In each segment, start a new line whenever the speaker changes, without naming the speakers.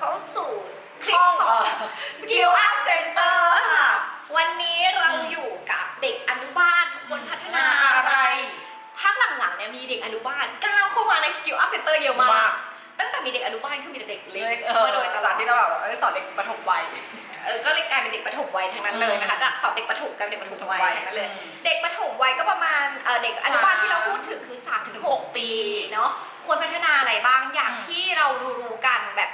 เข้าสู่คลิป
ห้อง
ข
เอ
อง
อ
Skill Up Center ค่ะ วันนี้เราอยู่กับเด็กอนุบาลควรพัฒนาอะไรพักหลังๆเนี่ยมีเด็กอนุบาลก้าวเข้ามาใน Skill Up Center เยอะมามา
กก
ตั้งแต่มีเด็กอนุบาลคือมีแต่เด็กเล็ก
เออ
มาโดยตลอด
ที่เราแบบว่าเอ้ยสอนเด็กปฐมวัย
เออก็เลยกลายเป็นเด็กประถมวัยทั้งนั้นเลยนะคะ
อืม
จากสอบเด็กประถมกับเด็กประถมวัยทั้งนั้นเลย
อืม
เด็กประถมวัยก็ประมาณเอ่อเด็กอนุบาล
สาม
ที่เราพูดถึงคือ3ถึง6ปีเนาะควรพัฒนาอะไรบ้างอย่าง
อืม
ที่เรารู้ๆกันแบบ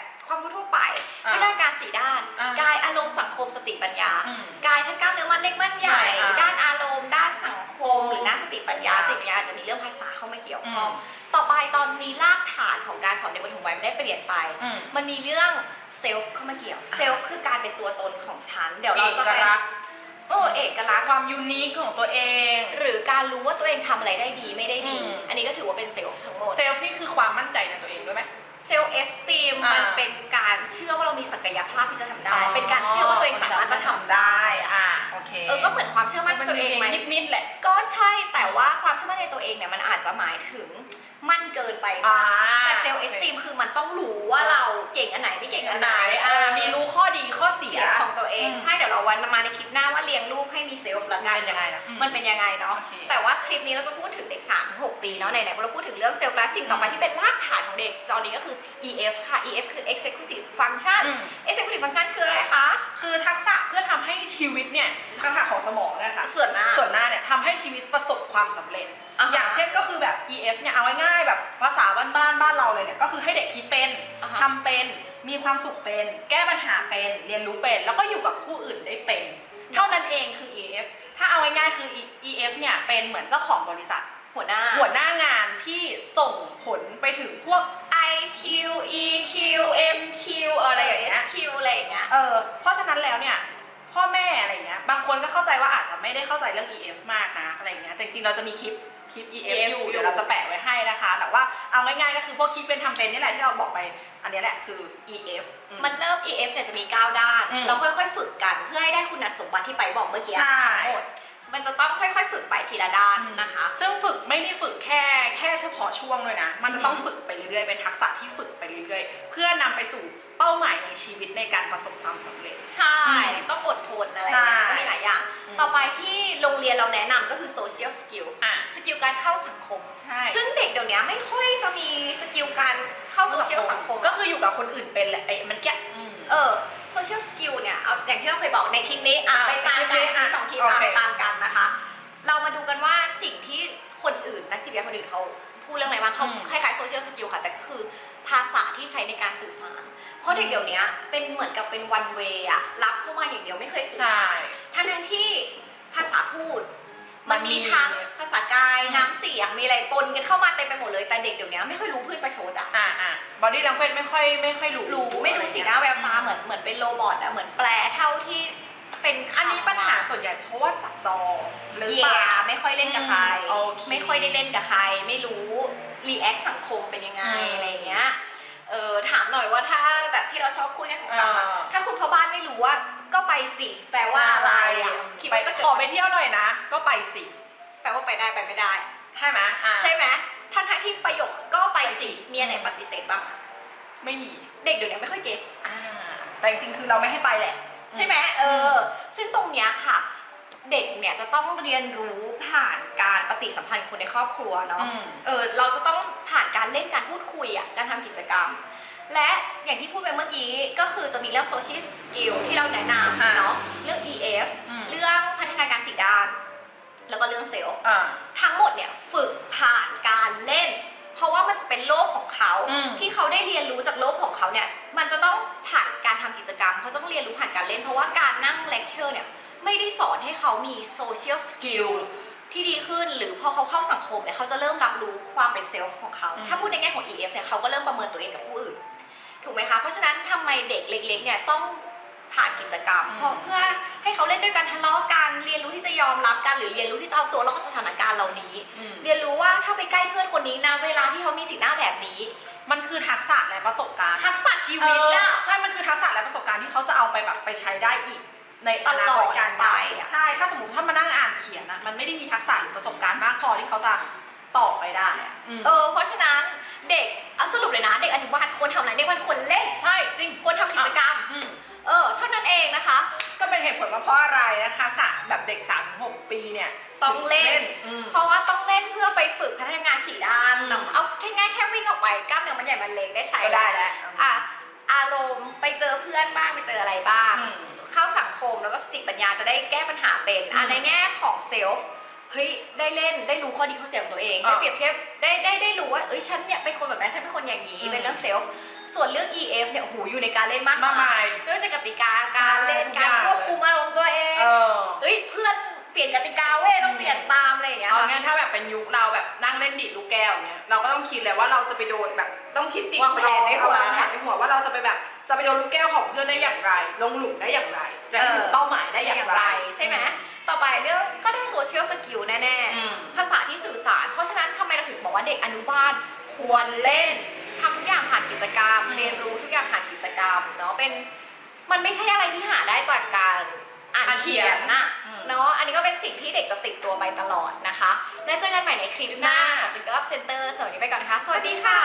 ความรู้ทั่วไป
อ่า
พัฒนาการสี่ด้าน
อ่าก
กายอารมณ์สังคมสติปัญญา
อืม
กายทั้งกล้ามเนื้อมัดเล็กมัดใหญ่
อ่า
ด้านอารมณ์ ด้านสังคม หรือด้านสติปัญญา
อ่า
สติปัญญาจะมีเรื่องภาษาเข้ามาเกี่ยวข้อง
อืม
ต่อไปตอนนี้รากฐานของการสอนเด็กประถมวัยมันได้เปลี่ยนไป
อืม
มันมีเรื่องเซลฟ์เข้ามาเกี่ยว เซลฟ์คือการเป็นตัวตนของฉัน เดี๋ยวเรา
เอ
จะ
ก
ไป
ลักษณ์
โอ้เอกลักษณ์
ความยูนิคของตัวเอง
หรือการรู้ว่าตัวเองทำอะไรได้ดีไม่ได้ดี
อืม
อันนี้ก็ถือว่าเป็นเซลฟ์ทั้งหมด
เซลฟ์นี่คือความมั่นใจในตัวเองด้วยไหม
เซลฟ์เอสติม
อ่ามั
มันเป็นการเชื่อว่าเรามีศักยภาพที่จะทำได้ เป็นการเชื่อว่าตัวเองสามารถจะทำได้
อ่าโอเค
เออ ก็เหมือนความเชื่อมั่นในตัวเองไหม
นิดนิดๆแหละ
ก็ใช่แต่ว่าความเชื่อมั่นในตัวเองเนี่ยมันอาจจะหมายถึง มั่นเกินไปบ้างแต่เซลล์เอสติมคือมันต้องรู้ว่าเราเก่งอันไหนไม่เก่งอันไหน
อ่ามีรู้ข้อดีข้อเสี
เสี
ย
ยของตัวเอง
อืม
ใช่เดี๋ยวเราวันมาในคลิปหน้าว่าเลี้ยงลูกให้มีเซลฟ์ละกัน
เป็นยังไงนะ
มันเป็นยังไงเนาะ
โอเค
แต่ว่าคลิปนี้เราจะพูดถึงเด็ก3ถึง6ปีเนาะไหนๆเราพูดถึงเรื่องเซลฟ์แล้วสิ่งต่อไปที่เป็นรากฐานของเด็กตอนนี้ก็คือ EF ค่ะ EF คือ executive function
อืม
executive function คืออะไรคะ
คือทักษะเพื่อทำให้ชีวิตเนี่ยทักษะของสมองเนะคะ
ส่วนหน้า
ส่วนหน้าเนี่ยทำให้ชีวิตประสบ ความสำเร็จ
อ่าฮะ
อย่างเช่นก็คือแบบ EF เนี่ยเอาง่ายๆแบบภาษาบ้านๆบ้านเราเลยเนี่ยก็คือให้เด็กคิดเป็น
อ่าฮะ
ทำเป็นมีความสุขเป็น แก้ปัญหาเป็น เรียนรู้เป็น แล้วก็อยู่กับผู้อื่นได้เป็น เท่านั้นเองคือ EF ถ้าเอาง่ายๆคือ EF เนี่ยเป็นเหมือนเจ้าของบริษัท
หัวหน้า
หัวหน้างานที่ส่งผลไปถึงพวก
IQ EQ MQ อะไรอย่างเงี้ย SQ อะไรอย่างเงี้ย
เออเพราะฉะนั้นแล้วเนี่ยพ่อแม่อะไรเงี้ยบางคนก็เข้าใจว่าอาจจะไม่ได้เข้าใจเรื่อง EF มากนะอะไรเงี้ย แต่จริงๆเราจะมีคลิปคลิป EF อยู่
อยู่
เดี๋ยวเราจะแปะไว้ให้นะคะ แต่ว่าเอาง่ายๆก็คือพวกคิดเป็นทำเป็นนี่แหละที่เราบอกไป อันนี้แหละคือ EF อื
มันเริ่ม EF เนี่ยจะมี 9 ด้าน
อืม
เราค่อยๆ ฝึกกันเพื่อให้ได้คุณสมบัติที่ไปบอกเมื่อกี้
ใช่
ทั้งหมด มันจะต้องค่อยๆ ฝึกไปทีละด้านนะคะ
ซึ่งฝึกไม่ได้ฝึกแค่แค่เฉพาะช่วงเลยนะ มันจะต้อง
อืม
ฝึกไปเรื่อยๆ เป็นทักษะที่ฝึกไปเรื่อยๆ เพื่อนำไปสู่เป้าหมายในชีวิตในการประสบความสำเร็จ
ใช่
อืม
ต้องอดทนอะไรอย่างเงี้ย
ใช่
ก็มีหลายอย่าง
อืม
ต่อไปที่โรงเรียนเราแนะนำก็คือ social skill
อะ
สกิลการเข้าสังคม
ใช่
ซึ่งเด็กเดี๋ยวนี้ไม่ค่อยจะมีสกิลการเข้าโซเชียลสังคม
ก็คืออยู่กับคนอื่นเป็นแหละไอ้มันแกะอืม
เออ โซเชียลสกิลเนี่ยเอาอย่างที่เราเคยบอกในคลิปนี้อะ
อะ
ไปตาม
คลิ
กัน
ปนี้อะ
มีสองคลิป
โอ
อะ
เค
ไปตามกันนะคะ เรามาดูกันว่าสิ่งที่คนอื่นนักจิตวิทยาคนอื่นเขาพูดเรื่องอะไรบ้างเขา
อืม
คล้ายๆโซเชียลสกิลค่ะแต่ก็คือภาษาที่ใช้ในการสื่อสาร เพราะเด็กเดี๋ยวนี้เป็นเหมือนกับเป็นวันเวย์อะรับเข้ามาอย่างเดียวไม่เคยสื่อ
ใช่
สารทั้งนั้นที่ สียงมีอะไรปนกันเข้ามาเต็มไปหมดเลยแต่เด็กเดี๋ยวนี้ไม่ค่อยรู้พืชประชดอะ
อ่าอ่าบอดี้ลังเวจไม่ค่อยไม่ค่อยรู้
รู้ไม่รู้สีหน้าแววตาเหมือนเหมือนเป็นโรบอทอะเหมือนแปลเท่าที่เป็น
อันนี้ปัญหาส่วนใหญ่เพราะว่าจับจอหรือ
เยี
เป
ย
ล่า
ไม่ค่อยเล่นกับใคร
อืมโอเค
ไม่ค่อยได้เล่นกับใคร ไม่รู้รีแอคสังคมเป็นยังไง
อืม
อะไรอย่างเงี้ยเออถามหน่อยว่าถ้าแบบที่เราชอบคุยในของเราอะ
อ่า
ถ้าคุณพ่อบ้านไม่รู้ว่าก็ไปสิแปลว่าอะไรอะคิด
ไป
ว่าจะ
ข
เกิ
อ
ด
ไปเที่ยวหน่อยนะ ก็ไปสิ
แปลว่าไปได้ไปไม่ได้
ใช่ไหมอ่า
ใช่ไหมท่านทั้งที่ประโยคก็ไปสิมีอันไหนปฏิเสธบ้าง
ไม่มี
เด็กเดี๋ยวนี้ไม่ค่อยเก็ต
อ่า แต่จริงๆคือเราไม่ให้ไปแหละ
ใช่ไหมเออ ซึ่งตรงเนี้ยค่ะ เด็กเนี่ยจะต้องเรียนรู้ผ่านการปฏิสัมพันธ์คนในครอบครัวเนาะ
อืม
เออเราจะต้องผ่านการเล่นการพูดคุยอะการทำกิจกรรม และอย่างที่พูดไปเมื่อกี้ก็คือจะมีเรื่อง social skill ที่เราแนะน
ค่ะำ
เนาะเรื่อง EF
อืม
เรื่องพัฒนาการสีด้าน แล้วก็เรื่องเซลล์
อ่า
ทั้งหมดเนี่ยฝึกผ่านการเล่น เพราะว่ามันจะเป็นโลกของเขา
อืม
ที่เขาได้เรียนรู้จากโลกของเขาเนี่ยมันจะต้องผ่านการทำกิจกรรมเขาต้องเรียนรู้ผ่านการเล่น เพราะว่าการนั่งเลคเชอร์เนี่ยไม่ได้สอนให้เขามีโซเชียลสกิลที่ดีขึ้นหรือพอเขาเข้าสังคมเนี่ยเขาจะเริ่มรับรู้ความเป็นเซลฟ์ของเขา
อืม
ถ้าพูดในแง่ของ EF เนี่ยเขาก็เริ่มประเมินตัวเองกับผู้อื่น ถูกไหมคะ เพราะฉะนั้นทำไมเด็กเล็กๆเนี่ยต้อง ผ่านกิจกรรม
อืม
เพราะเพื่อให้เขาเล่นด้วยกันทะเลาะกันเรียนรู้ที่จะยอมรับกันหรือเรียนรู้ที่จะเอาตัวรอดจากสถานการณ์เหล่านี้
อืม
เรียนรู้ว่าถ้าไปใกล้เพื่อนคนนี้นะเวลาที่เขามีสีหน้าแบบนี้
มันคือทักษะและประสบการณ์
ทักษะชีวิตอะ
เออใช่มันคือทักษะและประสบการณ์ที่เขาจะเอาไปแบบไปใช้ได้อีกในอนาคตการ
ตลอดไป
งาน
อะ
ใช่ถ้าสมมติถ้ามานั่งอ่านเขียนอะมันไม่ได้มีทักษะหรือประสบการณ์มากพอที่เขาจะต่อไปได้อะม
เออเพราะฉะนั้นเด็กเอาสรุปเลยนะ เด็กอนุบาลควรทำอะไรเด็กมันควรเล่น
ใช่จริง
ควรท
ว่าเพราะอะไรนะคะสะแบบเด็ก3าถึงหปีเนี่ย
ต้องเล่น
อืม
เพราะว่าต้องเล่นเพื่อไปฝึกพัฒนาการสี่ด้าน
อืม
เนาะเอาแค่ง่ายแค่วิ่งออกไปกล้ามเนื้อมันใหญ่มันเล็กได้ใช้
ก็ได้แล้ว
อะอารมณ์ไปเจอเพื่อนบ้างไปเจออะไรบ้าง
อืม
เข้าสังคมแล้วก็สติปัญญาจะได้แก้ปัญหาเป็นอะ
อืม
ในแง่ของเซลฟ์เฮ้ยได้เล่นได้รู้ข้อดีข้อเสียของตัวเอง
อ่า
ได้เปรียบเทียบได้ได้ได้รู้ว่าเอ้ยฉันเนี่ยเป็นคนแบบนั้นฉันเป็นคนอย่างนี้
อืม
เป็นเรื่องเซลฟ์ ส่วนเรื่อง EF เนี่ยโอ้โหอยู่ในการเล่นมาก
มากมาย
ไม่ว่าจะกติกาการเล่น
ใช่
การควบคุมอารมณ์ตัวเอง
เออ
เฮ้ยเพื่อนเปลี่ยนกติกาเว้ยต้อง
อืม
เปลี่ยนตามอะไรอย่างเงี้ย
เอา
ค่ะ
งั้นถ้าแบบเป็นยุคเราแบบนั่งเล่นดีดลูกแก้วอย่างเงี้ยเราก็ต้องคิดเลยว่าเราจะไปโดนแบบ ต้องคิดติ
วางแผนในหัว
วางแผนในหัวว่าเราจะไปแบบจะไปโดนลูกแก้วของเพื่อนได้อย่างไร ลงหลุมได้อย่างไร จะถึงเป้าหมายได้อย่างไร
ใช่ไหมต่อไปเรื่องก็ได้โซเชียลสกิลแน่
อืม
ๆ ภาษาที่สื่อสาร เพราะฉะนั้นทำไมเราถึงบอกว่าเด็กอนุบาลควรเล่น ทำทุกอย่างผ่านกิจกรรม
อืม
เรียนรู้ทุกอย่างผ่านกิจกรรมเนาะเป็นมันไม่ใช่อะไรที่หาได้จากการอ่านเขียนน่ะ
อืม
เนาะอันนี้ก็เป็นสิ่งที่เด็กจะติดตัวไปตลอดนะคะ แล้วเจอกันใหม่ในคลิปหน้าของ Single Up Center สวัสดีไปก่อนนะคะ สวัสดีค่ะ